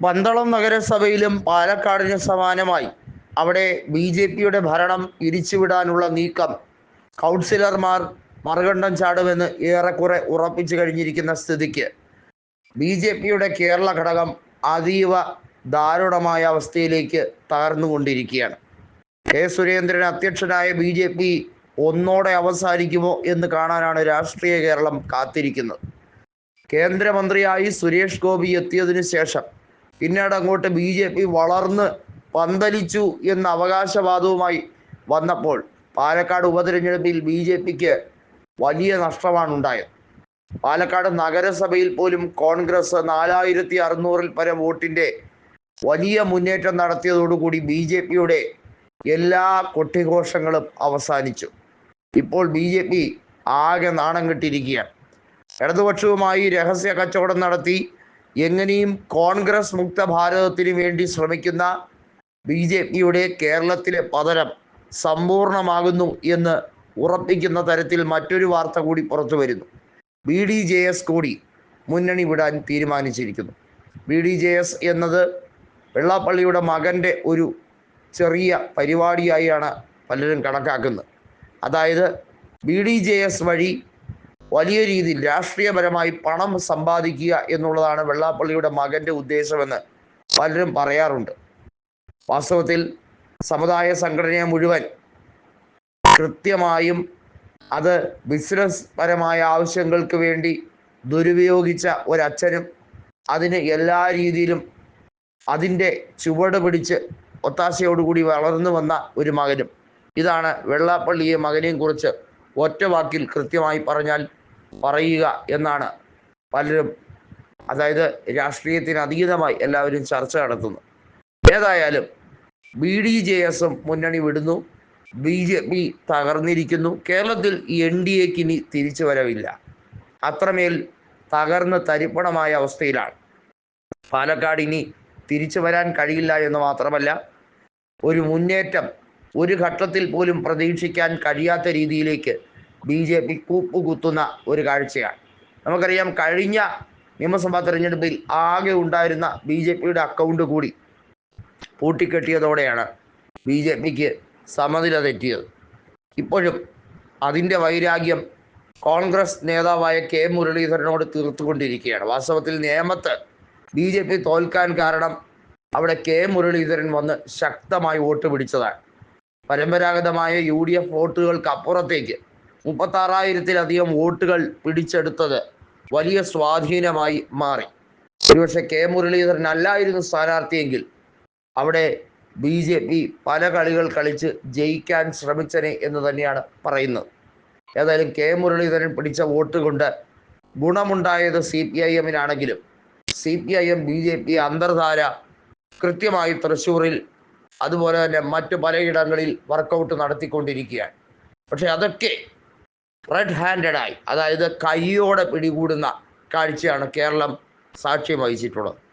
പന്തളം നഗരസഭയിലും പാലക്കാടിന് സമാനമായി. അവിടെ B J പിയുടെ ഭരണം ഇരിച്ചുവിടാനുള്ള നീക്കം. കൗൺസിലർമാർ മറുകണ്ഠം ചാടുമെന്ന് ഏറെക്കുറെ ഉറപ്പിച്ചു കഴിഞ്ഞിരിക്കുന്ന സ്ഥിതിക്ക്. ബി ജെ പിയുടെ കേരള ഘടകം അതീവ ദാരുണമായ അവസ്ഥയിലേക്ക് തകർന്നുകൊണ്ടിരിക്കുകയാണ്. കെ സുരേന്ദ്രൻ അധ്യക്ഷനായ ബി ജെ പി ഒന്നോടെ അവസാനിക്കുമോ എന്ന് കാണാനാണ് രാഷ്ട്രീയ കേരളം കാത്തിരിക്കുന്നത്. കേന്ദ്രമന്ത്രിയായി സുരേഷ് ഗോപി എത്തിയതിനു ശേഷം പിന്നീട് അങ്ങോട്ട് ബി ജെ പി വളർന്ന് പന്തലിച്ചു എന്ന അവകാശവാദവുമായി വന്നപ്പോൾ പാലക്കാട് ഉപതെരഞ്ഞെടുപ്പിൽ ബി ജെ പിക്ക് വലിയ നഷ്ടമാണ് ഉണ്ടായത് പാലക്കാട് നഗരസഭയിൽ പോലും കോൺഗ്രസ് നാലായിരത്തി അറുന്നൂറിൽ പരം വോട്ടിന്റെ വലിയ മുന്നേറ്റം നടത്തിയതോടുകൂടി ബി ജെ പിയുടെ എല്ലാ കൊട്ടിഘോഷങ്ങളും അവസാനിച്ചു. ഇപ്പോൾ ബി ജെ പി ആകെ നാണം കെട്ടിയിരിക്കുകയാണ്. ഇടതുപക്ഷവുമായി രഹസ്യ കച്ചവടം നടത്തി എങ്ങനെയും കോൺഗ്രസ് മുക്ത ഭാരതത്തിന് വേണ്ടി ശ്രമിക്കുന്ന ബി ജെ പിയുടെ കേരളത്തിലെ പതനം സമ്പൂർണമാകുന്നു എന്ന് ഉറപ്പിക്കുന്ന തരത്തിൽ മറ്റൊരു വാർത്ത കൂടി പുറത്തു വരുന്നു. ബി ഡി ജെ എസ് കൂടി മുന്നണി വിടാൻ തീരുമാനിച്ചിരിക്കുന്നു. ബി ഡി ജെ എസ് എന്നത് വെള്ളാപ്പള്ളിയുടെ മകന്റെ ഒരു ചെറിയ പരിപാടിയായാണ് പലരും കണക്കാക്കുന്നത്. അതായത് ബി ഡി ജെ എസ് വഴി വലിയ രീതിയിൽ രാഷ്ട്രീയപരമായി പണം സമ്പാദിക്കുക എന്നുള്ളതാണ് വെള്ളാപ്പള്ളിയുടെ മകന്റെ ഉദ്ദേശമെന്ന് പലരും പറയാറുണ്ട്. വാസ്തവത്തിൽ സമുദായ സംഘടനയെ മുഴുവൻ കൃത്യമായും അത് ബിസിനസ് പരമായ ആവശ്യങ്ങൾക്ക് വേണ്ടി ദുരുപയോഗിച്ച ഒരച്ഛനും അതിന് എല്ലാ രീതിയിലും അതിന്റെ ചുവട് പിടിച്ച് ഒത്താശയോടുകൂടി വളർന്നു വന്ന ഒരു മകനും. ഇതാണ് വെള്ളാപ്പള്ളിയെ മകനെയും കുറിച്ച് ഒറ്റ വാക്കിൽ കൃത്യമായി പറഞ്ഞാൽ പറയുക എന്നാണ് പലരും അതായത് രാഷ്ട്രീയത്തിന് അതീതമായി എല്ലാവരും ചർച്ച നടത്തുന്നു ഏതായാലും ബി ഡി ജെ എസും മുന്നണി വിടുന്നു. ബി ജെ പി തകർന്നിരിക്കുന്നു. കേരളത്തിൽ എൻ ഡി എക്ക് ഇനി തിരിച്ചു വരവില്ല. അത്രമേൽ തകർന്ന് തരിപ്പണമായ അവസ്ഥയിലാണ്. പാലക്കാട് ഇനി തിരിച്ചു വരാൻ കഴിയില്ല എന്ന് മാത്രമല്ല ഒരു മുന്നേറ്റം ഒരു ഘട്ടത്തിൽ പോലും പ്രതീക്ഷിക്കാൻ കഴിയാത്ത രീതിയിലേക്ക് ബി ജെ പി കൂപ്പുകുത്തുന്ന ഒരു കാഴ്ചയാണ്. നമുക്കറിയാം കഴിഞ്ഞ നിയമസഭാ തെരഞ്ഞെടുപ്പിൽ ആകെ ഉണ്ടായിരുന്ന ബി ജെ പിയുടെ അക്കൗണ്ട് കൂടി പൂട്ടിക്കെട്ടിയതോടെയാണ് ബി ജെ പിക്ക് സമനില തെറ്റിയത്. ഇപ്പോഴും അതിന്റെ വൈരാഗ്യം കോൺഗ്രസ് നേതാവായ കെ മുരളീധരനോട് തീർത്തുകൊണ്ടിരിക്കുകയാണ്. വാസ്തവത്തിൽ നേമത്ത് ബി ജെ പി തോൽക്കാൻ കാരണം അവിടെ കെ മുരളീധരൻ വന്ന് ശക്തമായി വോട്ട് പിടിച്ചതാണ്. പരമ്പരാഗതമായ യു ഡി എഫ് വോട്ടുകൾക്ക് അപ്പുറത്തേക്ക് മുപ്പത്താറായിരത്തിലധികം വോട്ടുകൾ പിടിച്ചെടുത്തത് വലിയ സ്വാധീനമായി മാറി. ഒരുപക്ഷെ കെ മുരളീധരൻ അല്ലായിരുന്നു സ്ഥാനാർത്ഥിയെങ്കിൽ അവിടെ ബി ജെ പി പല കളികൾ കളിച്ച് ജയിക്കാൻ ശ്രമിച്ചനെ എന്ന് തന്നെയാണ് പറയുന്നത്. ഏതായാലും കെ മുരളീധരൻ പിടിച്ച വോട്ട് കൊണ്ട് ഗുണമുണ്ടായത് C P I എമ്മിനാണെങ്കിലും C P I M B J P അന്തർധാര കൃത്യമായി തൃശ്ശൂരിൽ അതുപോലെ തന്നെ മറ്റു പലയിടങ്ങളിൽ വർക്കൗട്ട് നടത്തിക്കൊണ്ടിരിക്കുകയാണ്. പക്ഷെ അതൊക്കെ റെഡ് ഹാൻഡഡായി അതായത് കൈയോടെ പിടികൂടുന്ന കാഴ്ചയാണ് കേരളം സാക്ഷ്യം വഹിച്ചിട്ടുള്ളത്.